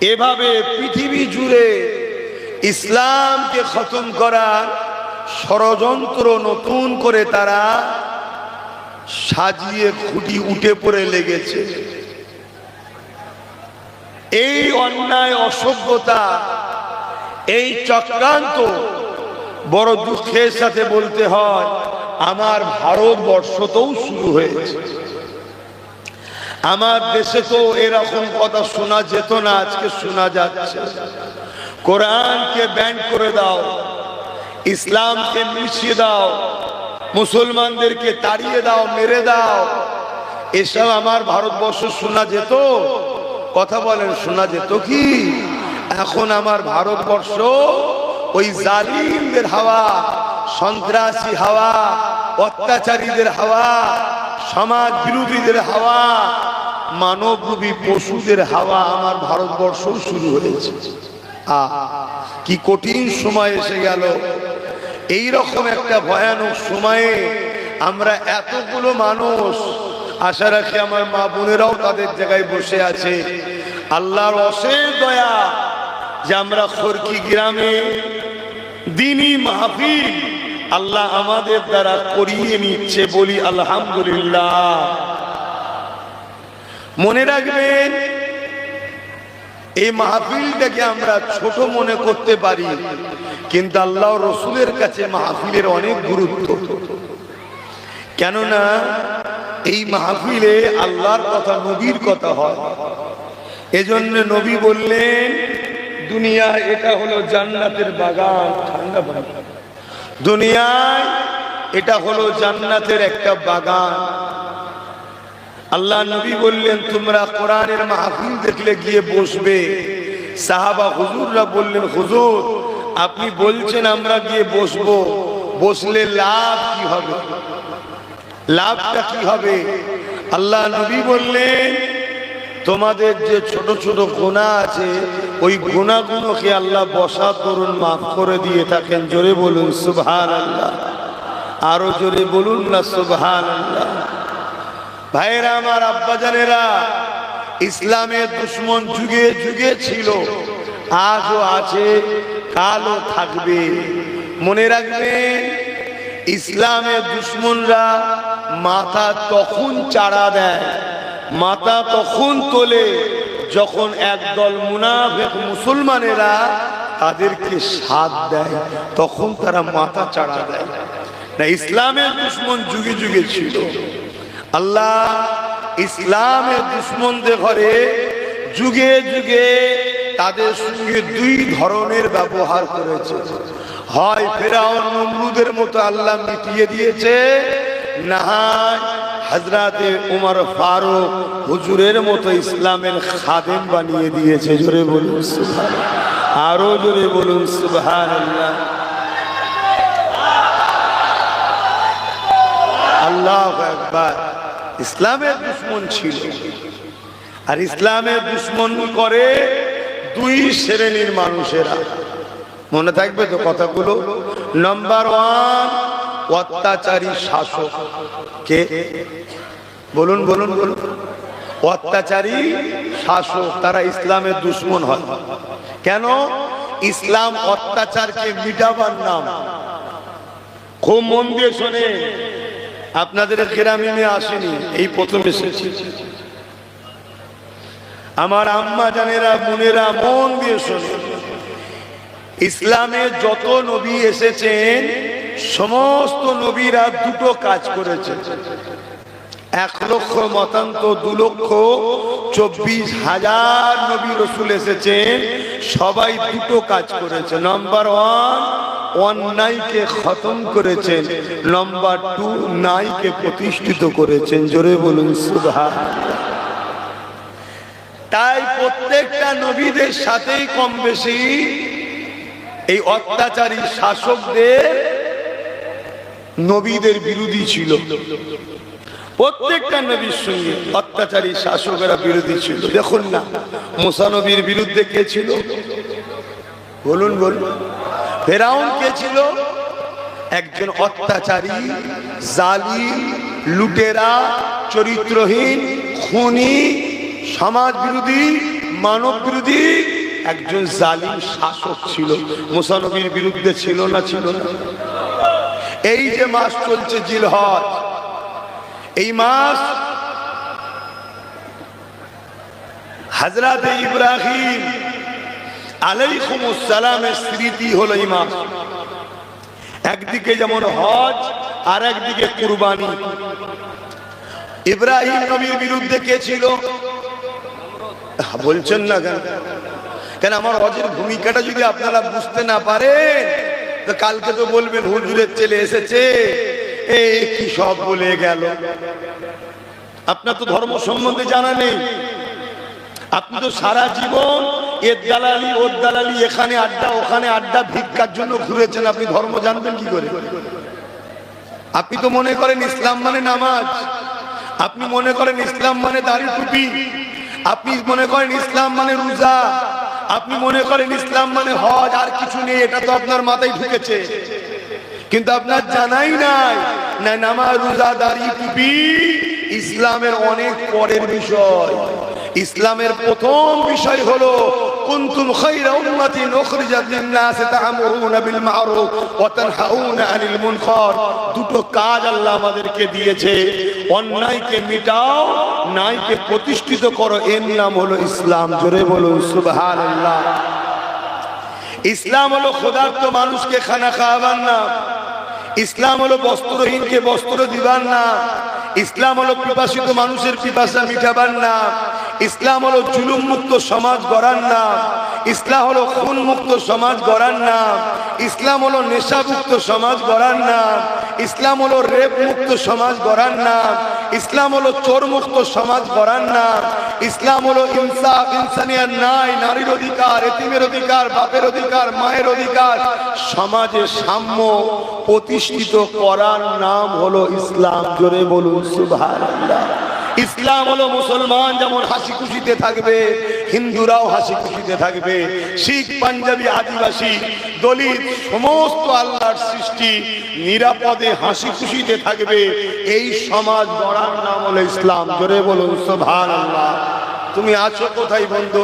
এভাবে পৃথিবী জুড়ে ইসলামকে খতম করার ষড়যন্ত্র নতুন করে তারা সাজিয়ে খুঁটি উঠে পড়ে লেগেছে। এই অন্যায়, অসভ্যতা, এই চক্রান্ত বড় দুঃখের সাথে বলতে হয়, আমার ভারতবর্ষ ভারতবর্ষতেও শুরু হয়েছে। আমার দেশে তো এরকম কথা শোনা যেত না, আজকে শোনা যাচ্ছে। কোরআনকে ব্যান করে দাও, ইসলামকে মিশিয়ে দাও, মুসলমানদেরকে তাড়িয়ে দাও, মেরে দাও। এসব আমার ভারতবর্ষ শোনা যেত? কথা বলেন, শোনা যেত কি? এখন আমার ভারতবর্ষ ওই জালিমদের হাওয়া, সন্ত্রাসী হাওয়া, অত্যাচারীদের হাওয়া সমাজ বিরোধীদের হাওয়া মানবরূপী পশুদের হাওয়া আমার ভারতবর্ষ শুরু হয়েছে। আহ কি কঠিন সময় এসে গেল। এই রকম একটা ভয়ানক সময়ে আমরা এতগুলো মানুষ, আশা রাখি আমার মা বোনেরাও তাদের জায়গায় বসে আছে। আল্লাহর অশেষ দয়া যে আমরা খরকি গ্রামে দিনই মাহফিল আল্লাহ আমাদের দ্বারা করিয়ে নিচ্ছে বলি আলহামদুলিল্লাহ। মনে রাখবেন, এই মাহফিলটাকে আমরা ছোট মনে করতে পারি, কিন্তু আল্লাহ রসুলের কাছে মাহফিলের অনেক গুরুত্ব। কেননা, এই মাহফিলে আল্লাহর কথা, নবীর কথা হয়। এজন্য নবী বললেন, দুনিয়া, এটা হলো জান্নাতের বাগান, ঠান্ডা বাগান দুনিয়ায় এটা হলো জান্নাতের একটা বাগান। আল্লাহ নবী বললেন, তোমরা কোরআনের মাহফিল দেখলে গিয়ে বসবে। সাহাবা হুজুররা বললেন, হুজুর, আপনি বলছেন আমরা গিয়ে বসবো। বসলে লাভ কি হবে? লাভটা কি হবে? আল্লাহ নবী বললেন, তোমাদের যে ছোট ছোট গোনা আছে, ওই গুণাগুলোকে আল্লাহ বসা তরুণ মাফ করে দিয়ে থাকেন। জোরে বলুন সুবহান আল্লাহ আরও জোরে বলুন না সুবহান আল্লাহ ভাইয়েরা আমার আব্বাজানেরা ইসলামের দুশ্মন যুগে যুগে ছিল, আজও আছে, কালও থাকবে। মনে রাখবেন ইসলামের দুশ্মনরা মাথা তখন চাড়া দেয়, মাথা তখন তোলে, যখন একদল মুনাফেক মুসলমানেরা তাদেরকে সাথ দেয়, তখন তারা মাথা চাড়া দেয়। না ইসলামের দুশ্মন যুগে যুগে ছিল। আল্লাহ ইসলামের দুশ্মনদের ঘরে যুগে যুগে তাদের সঙ্গে দুই ধরনের ব্যবহার করেছে। হয় ফেরাউন নমরুদের মতো আল্লাহ মিটিয়ে দিয়েছে ফারুক মতো ইসলামের বানিয়ে দিয়েছে। জোরে বলুন আরও জোরে বলুন সুবহান আল্লাহ আল্লাহ একবার ইসলামের দুশ্মন ছিল। আর ইসলামের দুশ্মন করে দুই শ্রেণির মানুষেরা। মনে থাকবে তো কথাগুলো? নাম্বার ওয়ান অত্যাচারী শাসক। কে? বলুন বলুন বলুন। অত্যাচারী শাসক, তারা ইসলামের দুশ্মন হয়। কেন? ইসলাম অত্যাচারকে মিটাবার নাম। খুব মন দিয়ে শোনে আপনাদের গ্রামে আমি আসিনি, এই প্রথম এসেছি। আমার আম্মা জানেরা, বোনেরা মন দিয়ে শোনে। ইসলামে যত নবী এসেছেন, সমস্ত নবীরা দুটো কাজ করেছেন। এক লক্ষ মতান্ত দু লক্ষ চব্বিশ হাজার নবী রসুল এসেছেন। সবাই দুটো কাজ করেছে। নাম্বার ওয়ান অন্যায়কে খতম করেছেন। নাম্বার টু নাইকে প্রতিষ্ঠিত করেছেন। জোরে বলুন সুধা তাই প্রত্যেকটা নবীদের সাথেই কম বেশি এই অত্যাচারী শাসকদের নবীদের বিরোধী ছিল। প্রত্যেকটা নবীর সঙ্গে অত্যাচারী শাসকেরা বিরোধী ছিল। দেখুন না মুসানবীর বিরুদ্ধে কে ছিল? বলুন বলুন। ফেরাউন কে ছিল? একজন অত্যাচারী জালি লুটেরা, চরিত্রহীন, খুনি সমাজ বিরোধী মানব বিরোধী একজন জালিম শাসক ছিল। মুসানবীর বিরুদ্ধে ছিল না ছিল না। এই যে মাস চলছে জিলহজ এই মাস হজরত ইব্রাহিম আলাইকুমুসালামের স্মৃতি হলো এই মাস। একদিকে যেমন হজ আর একদিকে কুরবানি। ইব্রাহিম নবীর বিরুদ্ধে কে ছিল? বলছেন না কেন? কেন আমার হজের ভূমিকাটা যদি আপনারা বুঝতে না পারেন, তো কালকে তো বলবেন হুজুরের ছেলে এসেছে। এই কি সব বলে গেল? আপনার তো ধর্ম সম্বন্ধে জানা নেই। আপনি তো সারা জীবন এর দালালি ওর দালালি, এখানে আড্ডা, ওখানে আড্ডা, ভিক্ষার জন্য ঘুরেছেন। আপনি ধর্ম জানবেন কি করে? আপনি তো মনে করেন ইসলাম মানে নামাজ। আপনি মনে করেন ইসলাম মানে দাড়ি টুপি। আপনি মনে করেন ইসলাম মানে রোজা। আপনি মনে করেন ইসলাম মানে হজ, আর কিছু নেই, এটা তো আপনার মাথায় ঢুকেছে। কিন্তু আপনার জানাই নাই, না নামাজ রোজা দাড়ি টুপি, ইসলামের অনেক পরের বিষয়। ইসলামের প্রথম বিষয় হলো, কুনতুম খায়রা উম্মাতিন উখরিজাত লিন-নাস তা'মুরুনা বিল মা'রুফ ওয়া তানহাউনা আনিল মুনকার। দুটো কাজ আল্লাহ আমাদেরকে দিয়েছে, অন্যায়কে মিটাও, ন্যায়কে প্রতিষ্ঠিত করো। এর নাম হলো ইসলাম। জোরে বলুন, সুবহানাল্লাহ। ইসলাম হলো ক্ষুধার্ত মানুষকে খানা খাওয়াবার না। ইসলাম হলো বস্ত্রহীনকে বস্ত্র দিবার না। ইসলাম হলো পিপাসিত মানুষের পিপাসা মিটাবার না। ইসলাম হলো জুলুম মুক্ত সমাজ গড়ার নাম ইসলাম হলো খুন মুক্ত সমাজ গড়ার নাম ইসলাম হলো নেশামুক্ত সমাজ গড়ার নাম ইসলাম হলো রেপ মুক্ত সমাজ গড়ার নাম ইসলাম হলো চোরমুক্ত সমাজ গড়ার না ইসলাম হলো ইনসাফ ইনসানিয়ার নাই, নারীর অধিকার, এতিমের অধিকার, বাপের অধিকার, মায়ের অধিকার। সমাজে সাম্য প্রতিষ্ঠিত করার নাম হলো ইসলাম। জোরে বলুন, সুবহানাল্লাহ। ইসলাম হলো মুসলমান যেমন হাসি খুশিতে থাকবে, হিন্দুরাও হাসি খুশিতে থাকবে। শিখ, পাঞ্জাবি, আদিবাসী, দলিত, সমস্ত আল্লাহর সৃষ্টি নিরাপদে হাসি খুশিতে থাকবে। এই সমাজ গড়ার নাম হলো ইসলাম। জোরে বলুন সোভান আল্লাহ তুমি আছো কোথায় বন্ধু?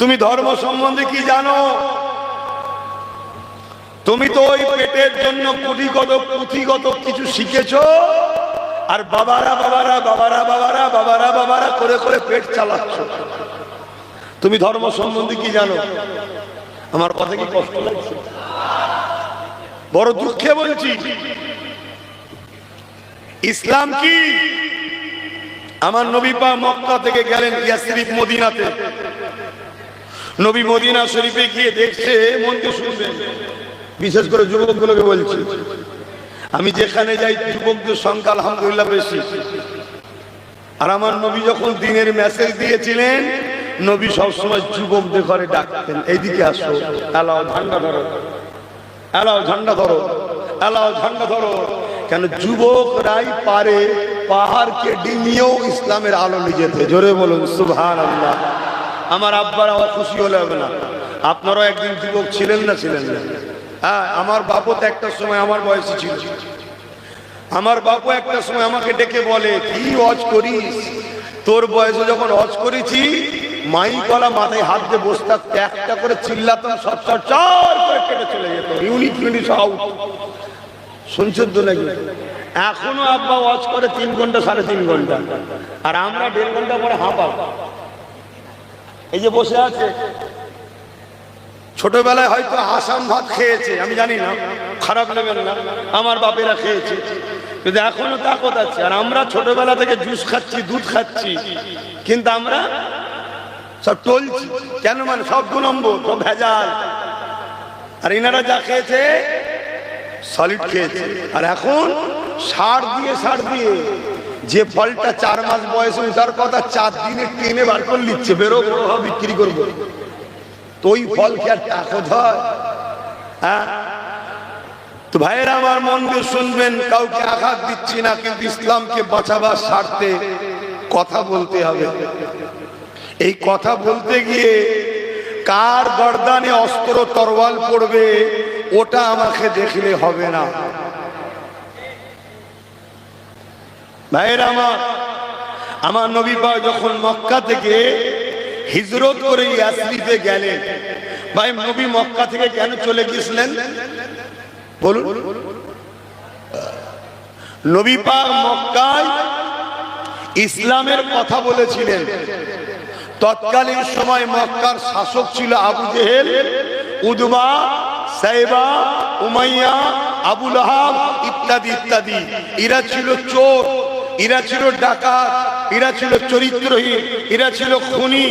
তুমি ধর্ম সম্বন্ধে কি জানো? তুমি তো ওই পেটের জন্য কুটিগত পুঁথিগত কিছু শিখেছো? আর বাবারা বাবারা বাবারা বাবারা বাবারা বাবারা করে করে পেট চালাচ্ছ। তুমি ধর্ম সম্বন্ধে কি জানো? আমার কথা কি কষ্ট লাগছে? বড় দুঃখে বলছি। ইসলাম কি? আমার নবী পা মক্কা থেকে গেলেন ইয়াসরিফ মদিনাতে। নবী মদিনা শরীফে গিয়ে দেখছে মনকে শুনবেন বিশেষ করে যুবকগুলোকে বলছি। আমি যেখানে যাই, যুবকদের সংখ্যা আলহামদুলিল্লাহ বেশি। আর আমার নবী যখন দিনের মেসেজ দিয়েছিলেন, নবী সবসময় যুবকদের ঘরে ডাকতেন, এইদিকে আসো, এলাও ঝান্ডা ধরো, এলাও ঝান্ডা ধরো, এলাও ঝান্ডা ধরো। কেন যুবকরাই পারে, পাহাড়কে ডিঙিয়েও ইসলামের আলো নিজেতে জোরে বলুন সুভান আল্লাহ আমার আব্বার আমার খুশি হলে হবে না। আপনারাও একদিন যুবক ছিলেন না ছিলেন না। হ্যাঁ আমার বাপও তো একটা সময় আমার বয়সী ছিল। আমার বাপু একটা সময় আমাকে ডেকে বলে, কি অজ করিস? তোর বয়সে যখন অজ করেছি মাই কলা মাথায় হাত দিয়ে বসে থাকতে একটা করে চিল্লাতাম সব সব চার করে কেটে চলে যেত, ইউনিট ইউনিট আউট শুনছেন তো নাকি? এখনও আব্বা ওয়াজ করে তিন ঘণ্টা সাড়ে তিন ঘণ্টা। আর আমরা দেড় ঘণ্টা পরে হাঁপাব। এই যে বসে আছে ছোটবেলায় হয়তো আসাম ভাত খেয়েছে, আমি জানি না, খারাপ নেবেন না, আমার বাপেরা খেয়েছে। কিন্তু এখনও তাকত আছে, আর আমরা ছোটবেলা থেকে জুস খাচ্ছি, দুধ খাচ্ছি, কিন্তু আমরা সব টলছি। কেন মানে সব দু নম্বর, সব ভেজাল। আর ইনারা যা খেয়েছে সলিড খেয়েছে। আর এখন সার দিয়ে সার দিয়ে, যে ফলটা চার মাস বয়সে তার কথা চার দিনে টেনে বার করে নিচ্ছে বেরো বড় বিক্রি করব। তো ওই ফল কি আর তাকত হয়? হ্যাঁ তো ভাইয়েরা, আমার মন দিয়ে শুনবেন, কাউকে আঘাত দিচ্ছি না, কিন্তু ইসলামকে বাঁচাবার স্বার্থে কথা বলতে হবে। এই কথা বলতে গিয়ে কার গর্দানে অস্ত্র তরওয়াল পড়বে, ওটা আমাকে দেখলে হবে না। ভাইয়েরা, আমার আমার নবী যখন মক্কা থেকে হিজরত করে ইয়াসরিতে গেলেন। ভাই, নবী মক্কা থেকে কেন চলে গিয়েছিলেন? বলুন। নবী পাক মক্কায় ইসলামের কথা বলেছিলেন। তৎকালীন সময় মক্কার শাসক ছিল আবু জেহেল, উদবা, সাইবা, উমাইয়া আবুল আহাব ইত্যাদি ইত্যাদি। এরা ছিল চোর, এরা ছিল ডাকাত। এরা ছিল চরিত্রহীন, এরা ছিল খুনি,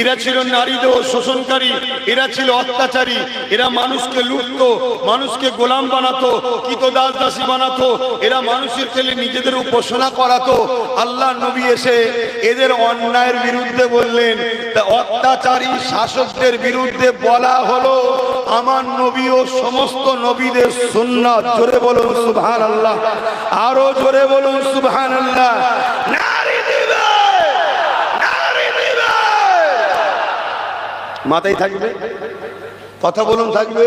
এরা ছিল নারীদেহ শোষণকারী, এরা ছিল অত্যাচারী, এরা মানুষকে লুটতো, মানুষকে গোলাম বানাতো কিত দাস দাসী বানাতো, এরা মানুষের ছেলে নিজেদের উপাসনা করাতো। আল্লাহ নবী এসে এদের অন্যায়ের বিরুদ্ধে বললেন, তা অত্যাচারী শাসকদের বিরুদ্ধে বলা হলো, আমার নবী ও সমস্ত নবীদের সুন্নাত। জোরে বলুন সুবহান আল্লাহ আরও জোরে বলুন সুবহান আল্লাহ নারী দিবে নারী দিবে মাথায় থাকবে? কথা বলুন, থাকবে?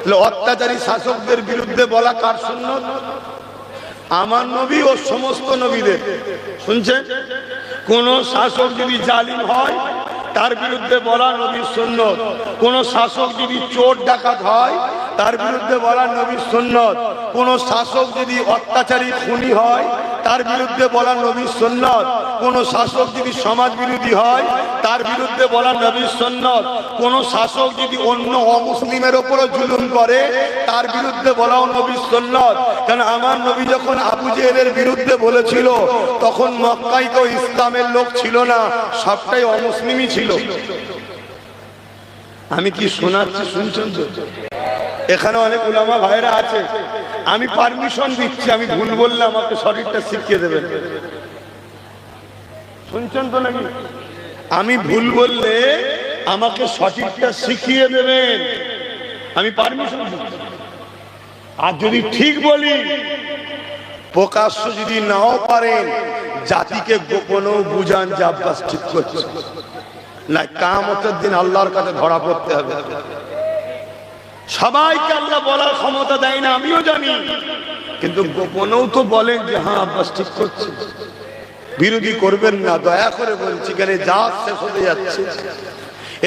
তাহলে অত্যাচারী শাসকদের বিরুদ্ধে বলা কার সুন্নত আমার নবী ও সমস্ত নবীদের। শুনছেন? কোন শাসক যদি জালিম হয়, তার বিরুদ্ধে বলা নবীর সুন্নত কোন শাসক যদি চোর ডাকাত হয়, তার বিরুদ্ধে বলা নবীর সুন্নত কোন শাসক যদি অত্যাচারী খুনি হয় তার বিরুদ্ধে বলা নবীর সুন্নত। কোন শাসক যদি সমাজ বিরোধী হয়, তার বিরুদ্ধে বলা নবীর সুন্নত। কোন শাসক যদি অন্য অমুসলিমের ওপরও জুলুম করে, তার বিরুদ্ধে বলাও নবীর সুন্নত। কারণ আমার নবী যখন আবু জেহেলের বিরুদ্ধে বলেছিল, তখন মক্কায় তো ইসলামের লোক ছিল না, সবটাই অমুসলিমই ছিল। আমি কি শোনাচ্ছি, শুনছেন তো? এখানে অনেক উলামা ভাইরা আছে। আমি পারমিশন দিচ্ছি, আমি ভুল বললে আমাকে শরীরটা শিখিয়ে দেবেন। শুনছেন তো নাকি? আমি ভুল বললে আমাকে সঠিকটা শিখিয়ে দেবেন। আমি পারমিশন আর যদি ঠিক বলি, প্রকাশ্য যদি নাও পারেন, জাতিকে গোপনও বুঝান যে আব্বাস ঠিক করছে। না কামতের দিন আল্লাহর কাছে ধরা পড়তে হবে। সবাইকে আল্লাহ বলার ক্ষমতা দেয় না, আমিও জানি। কিন্তু গোপনেও তো বলেন যে হ্যাঁ আব্বাস ঠিক করছে। বিরোধী করবেন না, দয়া করে বলছি কেন যা শেষ হতে যাচ্ছে।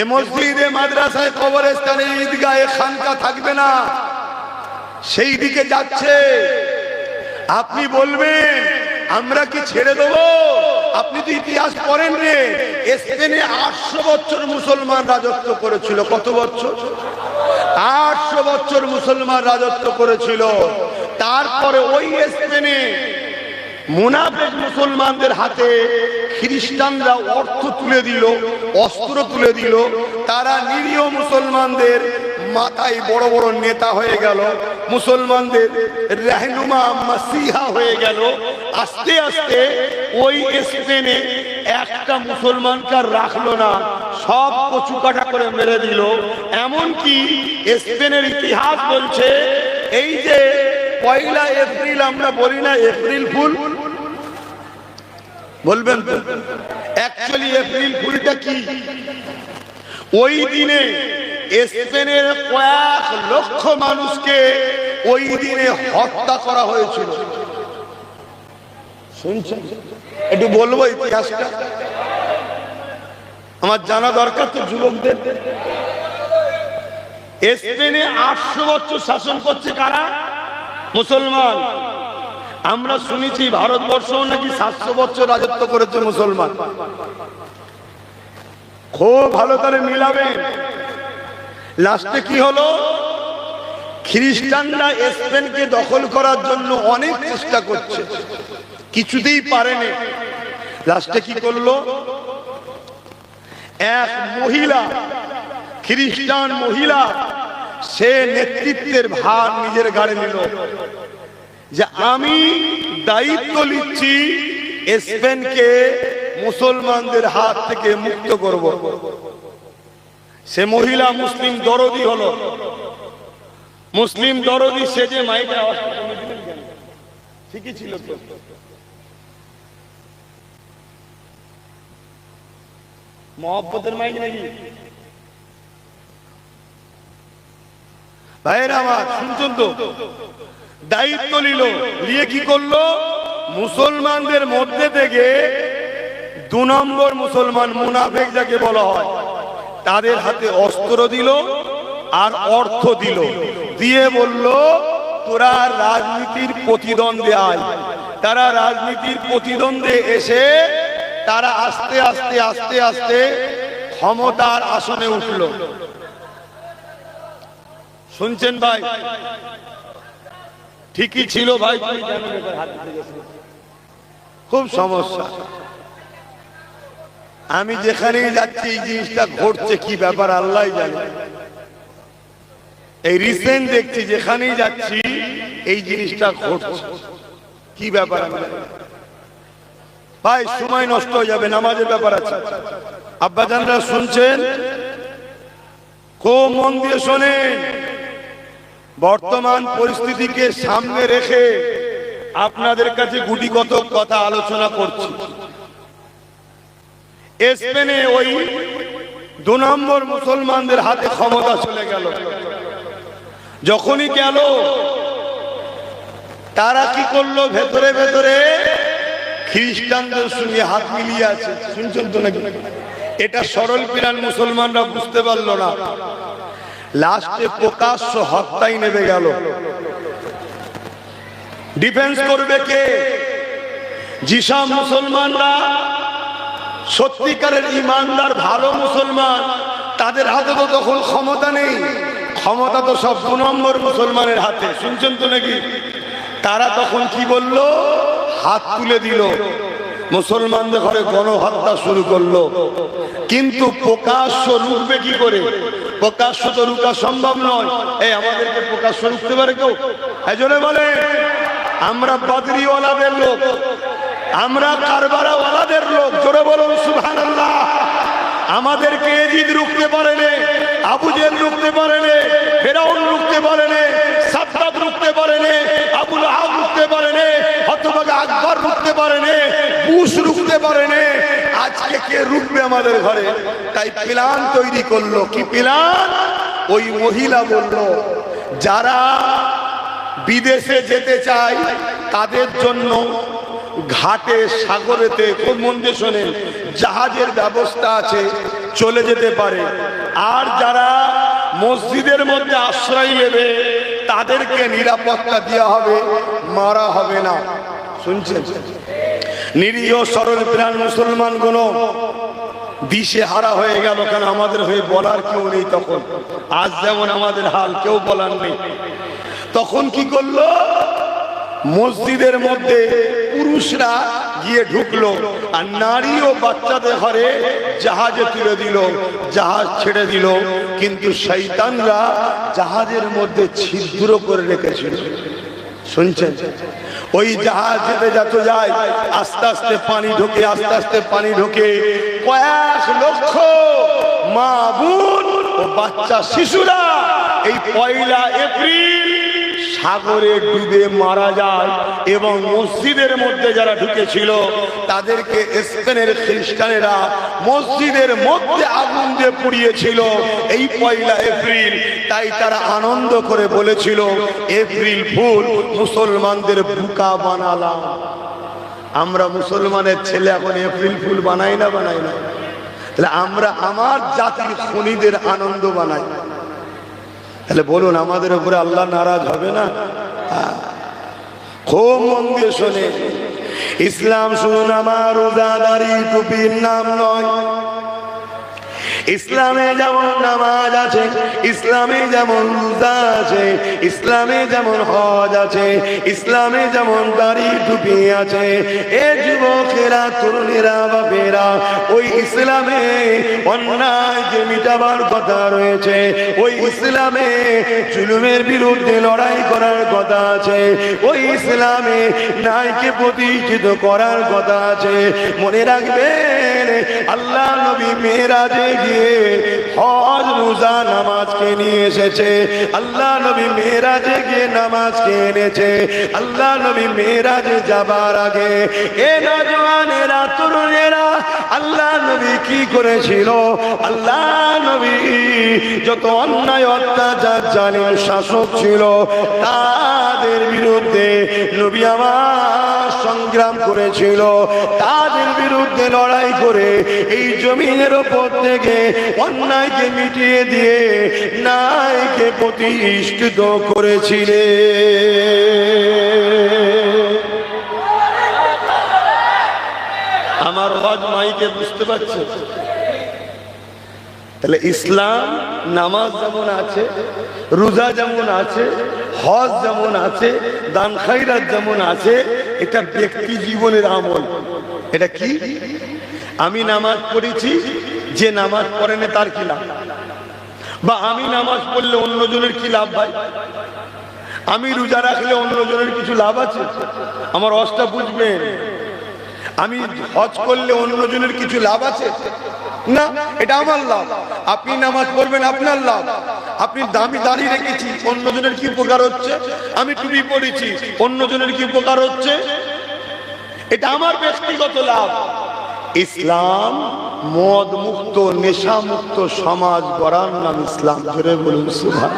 এ মসজিদে, মাদ্রাসায়, কবরস্থানে, ঈদগাহে খানকা থাকবে না। সেই দিকে যাচ্ছে। আপনি বলবেন, আমরা কি ছেড়ে দেবো? আপনি তো ইতিহাস পড়েন রে। স্পেনে আটশো বছর মুসলমান রাজত্ব করেছিল। কত বছর? আটশো বছর মুসলমান রাজত্ব করেছিল। তারপরে ওই স্পেনে মুনাফেক মুসলমানদের হাতে খ্রিস্টানরা অর্থ তুলে দিল, অস্ত্র তুলে দিল। তারা নিরীহ মুসলমানদের মাথায় বড় বড় নেতা হয়ে গেল। মুসলমানদের রেহনুমা মাসিহা হয়ে গেল। আস্তে আস্তে ওই স্পেনে একটা মুসলমানকে রাখল না। সব কচু কাটা করে মেরে দিল। এমনকি স্পেনের ইতিহাস বলছে, এই যে পয়লা এপ্রিল, আমরা বলি না এপ্রিল ফুল। বলবেন অ্যাকচুয়ালি এপ্রিল ফুলটা কি? ওই দিনে স্পেনের কয়েক লক্ষ মানুষকে ওই দিনে হত্যা করা হয়েছিল। শুনছেন? একটু বলব ইতিহাসটা? আমার জানা দরকার তো যুবকদের। স্পেনে আটশো বছর শাসন করছে কারা? মুসলমান। আমরা শুনেছি ভারতবর্ষ নাকি সাতশো বছর রাজত্ব করেছে মুসলমান। খুব ভালো করে মিলাবেন লাস্টে কি হলো? খ্রিস্টানরা স্পেনকে দখল করার জন্য অনেক চেষ্টা করছে। কিছুতেই পারেনি। লাস্টে কি করল? এক মহিলা, খ্রিস্টান মহিলা, সে নেতৃত্বের ভার নিজের গাড়ি নিল। যে আমি দায়িত্ব নিচ্ছি স্পেনকে মুসলমানদের হাত থেকে মুক্ত করব। সে মহিলা মুসলিম দরদি হলো। মুসলিম দরদি সে যে আওয়াজ ঠিকই ছিল মহব্বতের মাইক নাকি? আমার, শুনছেন তো? দায়িত্ব নিল। নিয়ে কি করল? মুসলমানদের মধ্যে থেকে দু নম্বর মুসলমান মুনাফেক যাকে বলা হয়, তাদের হাতে অস্ত্র দিল আর অর্থ দিল। দিয়ে বলল, তোরা রাজনীতির প্রতিদ্বন্দ্বে আয়। তারা রাজনীতির প্রতিদ্বন্দ্বে এসে তারা আস্তে আস্তে আস্তে আস্তে ক্ষমতার আসনে উঠল। শুনছেন ভাই? ঠিকই ছিল ভাই। খুব সমস্যা। আমি যেখানেই যাচ্ছি, এই জিনিসটা ঘটছে কি ব্যাপার আল্লাহ জানে। এই রিসেন্ট দেখছি, যেখানেই যাচ্ছি, এই জিনিসটা ঘটছে। কি ব্যাপার। ভাই, সময় নষ্ট হয়ে যাবে, নামাজের ব্যাপার আছে। আব্বাজানরা শুনছেন? খুব মন দিয়ে শোনেন। বর্তমান পরিস্থিতিকে সামনে রেখে আপনাদের কাছে গুটিগত কথা আলোচনা করছি। স্পেনে ওই দু নম্বর মুসলমানদের হাতে ক্ষমতা চলে গেল। যখনই গেল, তারা কি করল? ভেতরে ভেতরে খ্রিস্টানদের সঙ্গে হাত মিলিয়ে আছে। শুনছেন তো নাকি? এটা সরল পিরান মুসলমানরা বুঝতে পারল না। লাস্টে প্রকাশ্য হত্যাই নেমে গেল। ডিফেন্স করবে কে? যেসব মুসলমানরা সত্যিকারের ইমানদার, ভালো মুসলমান, তাদের হাতে তো তখন ক্ষমতা নেই। ক্ষমতা তো সব দু নম্বর মুসলমানের হাতে। শুনছেন তো নাকি? তারা তখন কি বলল? হাত তুলে দিল। মুসলমানদের ঘরে গণহত্যা শুরু করল, কিন্তু প্রকাশ্য রুখবে কি করে? প্রকাশ্য তো রুকা সম্ভব নয়। এই, আমাদেরকে প্রকাশ্য রুখতে পারে কেউ? এজনে বলে আমরা বাদরিওয়ালাদের লোক। আমরা কারবারাওয়ালাদের লোক, জোরে বলুন সুহান আমাদেরকে এজিদ রুখতে পারেনে, আবু জেল রুখতে পারেনে, ফেরাউন রুখতে পারে পারেনে সাদ্দাত রুখতে পারেনে আবুল আহাব রুখতে পারে পারেনে হতভাগা আকবর রুখতে পারেনে, বুশ রুখতে পারেনে। আজকে কে রুখবে আমাদের ঘরে? তাই প্ল্যান তৈরি করল। কি প্ল্যান? ওই মহিলা বলল, যারা বিদেশে যেতে চায়, তাদের জন্য ঘাটে, সাগরেতে খুব মন দিয়ে শোনেন জাহাজের ব্যবস্থা আছে, চলে যেতে পারে। আর যারা মসজিদের মধ্যে আশ্রয় নেবে, তাদেরকে নিরাপত্তা দেওয়া হবে, মারা হবে না। শুনছেন? নিরীহ সরল প্রাণ মুসলমান কোন দিশে হারা হয়ে গেল কেন আমাদের হয়ে বলার কেউ নেই তখন। আজ যেমন আমাদের হাল কেউ বলার নেই। তখন কি করল? মসজিদের মধ্যে পুরুষরা গিয়ে ঢুকলো আর নারী ও বাচ্চাদের ঘরে জাহাজে তুলে দিল, জাহাজ ছেড়ে দিল। কিন্তু শৈতানরা জাহাজের মধ্যে ছিদ্র করে রেখেছিল। শুনছেন? ওই জাহাজ যেতে যত যায়, আস্তে আস্তে পানি ঢোকে, আস্তে আস্তে পানি ঢোকে। কয়েক লক্ষ মা বোন ও বাচ্চা শিশুরা এই পয়লা এপ্রিল সাগরে ডুবে মারা যায় এবং মসজিদের মধ্যে যারা ঢুকেছিল, তাদেরকে স্পেনের খ্রিস্টানেরা মসজিদের মধ্যে আগুন দিয়ে পুড়িয়েছিল। এই পয়লা এপ্রিল, তাই তারা আনন্দ করে বলেছিল, এপ্রিল ফুল, মুসলমানদের বুকা বানালাম। আমরা মুসলমানের ছেলে এখন এপ্রিল ফুল বানাই না বানাই না। তাহলে আমরা আমার জাতির খনিদের আনন্দ বানাই। তাহলে বলুন, আমাদের উপরে আল্লাহ নারাজ হবে না। খুব মন দিয়ে শোনে ইসলাম শুনুন আমার রোজাদারি টুপির নাম নয় ইসলামে যেমন নামাজ আছে, ইসলামে যেমন রোজা আছে, ইসলামে যেমন হজ আছে, ইসলামে যেমন দাড়ি টুপি আছে, এ যুবকেরা, তরুণেরা, বাপেরা, ওই ইসলামে অন্যায় যে মিটাবার কথা রয়েছে, ওই ইসলামে জুলুমের বিরুদ্ধে লড়াই করার কথা আছে, ওই ইসলামে নাইকে প্রতিষ্ঠিত করার কথা আছে। মনে রাখবেন, আল্লাহ নবী মেয়েরাজে গিয়ে হজ, রোজা, নামাজকে নিয়ে এসেছে। আল্লাহ নবী মেয়েরাজে গিয়ে নামাজকে এনেছে। আল্লাহ নবী মেয়েরাজে যাবার আগে, এ নজওয়ানেরা, তরুণেরা, আল্লাহ নবী কি করেছিল? আল্লাহ নবী যত অন্যায়, অত্যাচার, জালিম শাসক ছিল, তাদের বিরুদ্ধে নবী আমার সংগ্রাম করেছিল। তাদের বিরুদ্ধে লড়াই করে এই জমিনের ওপর থেকে অন্যায়কে মিটিয়ে দিয়ে নাইকে প্রতিষ্ঠিত করেছিলেন আমার হজ মাইকে বুঝতে পারছে? তাহলে ইসলাম নামাজ যেমন আছে, রোজা যেমন আছে, হজ যেমন আছে, দান খাইরাত যেমন আছে, এটা ব্যক্তি জীবনের আমল। এটা কি? আমি নামাজ পড়েছি যে নামাজ পড়ে না তার কি লাভ? বা আমি নামাজ পড়লে অন্যজনের কি লাভ ভাই? আমি রোজা রাখলে অন্যজনের কিছু লাভ আছে? আমার অষ্টা বুঝবেন। আমি হজ করলে অন্যজনের কিছু লাভ আছে? না, এটা আমার লাভ। আপনি নামাজ পড়বেন, আপনার লাভ। আপনি দামি দাঁড়িয়ে রেখেছি, অন্যজনের কি উপকার হচ্ছে? আমি টুপি পড়েছি অন্যজনের কি উপকার হচ্ছে? এটা আমার ব্যক্তিগত লাভ। ইসলাম মদ মুক্ত নেশা মুক্ত সমাজ গড়ার নাম ইসলাম। ধরে বলুন সুভাষ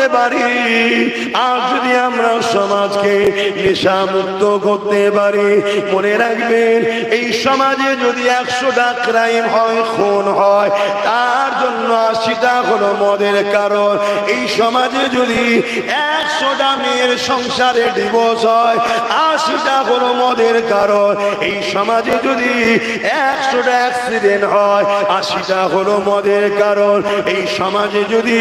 করতে পারি আজ যদি আমরা সমাজকে নেশা মুক্ত করতে পারি, মনে রাখবেন, এই সমাজে যদি একশোটা ক্রাইম হয়, খুন হয়, তার জন্য আশিটা হলো মদের কারণ। এই সমাজে যদি একশোটা মেয়ের সংসারে ডিভোর্স হয়, আশিটা হলো মদের কারণ। এই সমাজে যদি একশোটা অ্যাক্সিডেন্ট হয়, আশিটা হলো মদের কারণ। এই সমাজে যদি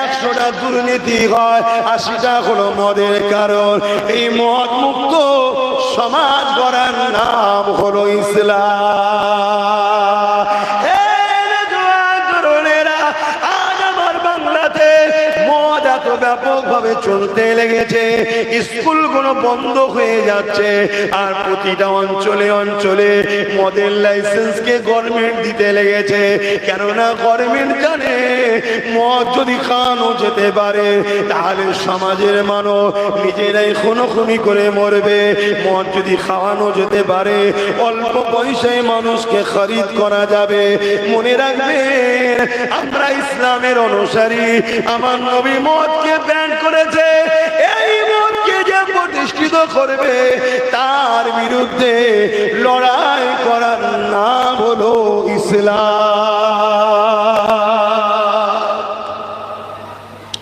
একশোটা দুর্নীতি হয় আশিটা হলো মদের কারণ। এই মদ মুক্ত সমাজ গড়ার নাম হলো ইসলাম। ব্যাপকভাবে চলতে লেগেছে। স্কুলগুলো বন্ধ হয়ে যাচ্ছে। আর প্রতিটা অঞ্চলে অঞ্চলে মদের লাইসেন্সকে গভর্নমেন্ট দিতে লেগেছে। কেননা গভর্নমেন্ট জানে, মদ যদি খাওয়ানো যেতে পারে, তাহলে সমাজের মানব নিজেরাই খুনোখুনি করে মরবে। মদ যদি খাওয়ানো যেতে পারে, অল্প পয়সায় মানুষকে খরিদ করা যাবে। মনে রাখবেন, আমরা ইসলামের অনুসারী। আমার নবী মদকে ব্যান করেছে, এই মদকে যে প্রতিষ্ঠিত করবে, তার বিরুদ্ধে লড়াই করার নাম হলো ইসলাম।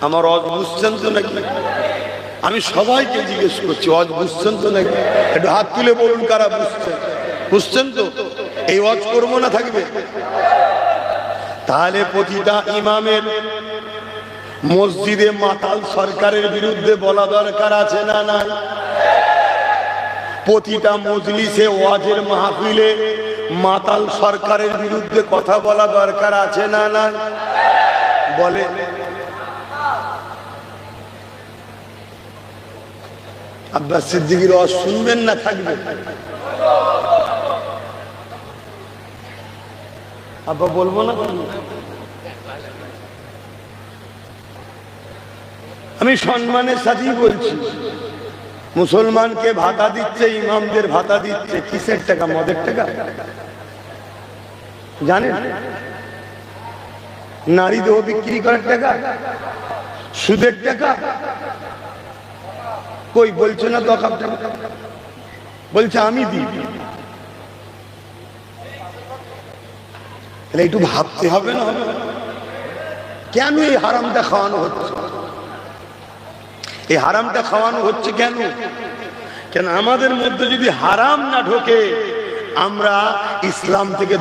আমার অজ বুঝছেন তো নাকি? আমি সবাইকে জিজ্ঞেস করছি, অজ বুঝছেন তো নাকি? একটু হাত তুলে বলুন কারা বুঝছেন বুঝছেন তো? এই অজ করব না থাকবে? তাহলে প্রতিটা ইমামের মসজিদে মাতাল সরকারের বিরুদ্ধে বলা দরকার আছে না না প্রতিটা মজলিসে, ওয়াজের মাহফিলে মাতাল সরকারের বিরুদ্ধে কথা বলা দরকার আছে না না বলে। আব্বাস সিদ্দিকির ওয়াজ শুনবেন না থাকবে আব্বা বলব না আমি সম্মানের সাথেই বলছি, মুসলমানকে ভাতা দিচ্ছে, ইমামদের ভাতা দিচ্ছে, কিসের টাকা, মদের টাকা? জানেন? নারী দেহ বিক্রি করার টাকা, সুদের টাকা? কই, বলছে না টাকা বলছে, আমি দিই। তাহলে একটু ভাবতে হবে না? কেন এই হারামটা খাওয়ানো হচ্ছে? এই হারামটা খাওয়ানো হচ্ছে কেন? কেন আমাদের মধ্যে যদি হারাম না ঢোকে, আমরা ইসলাম থেকে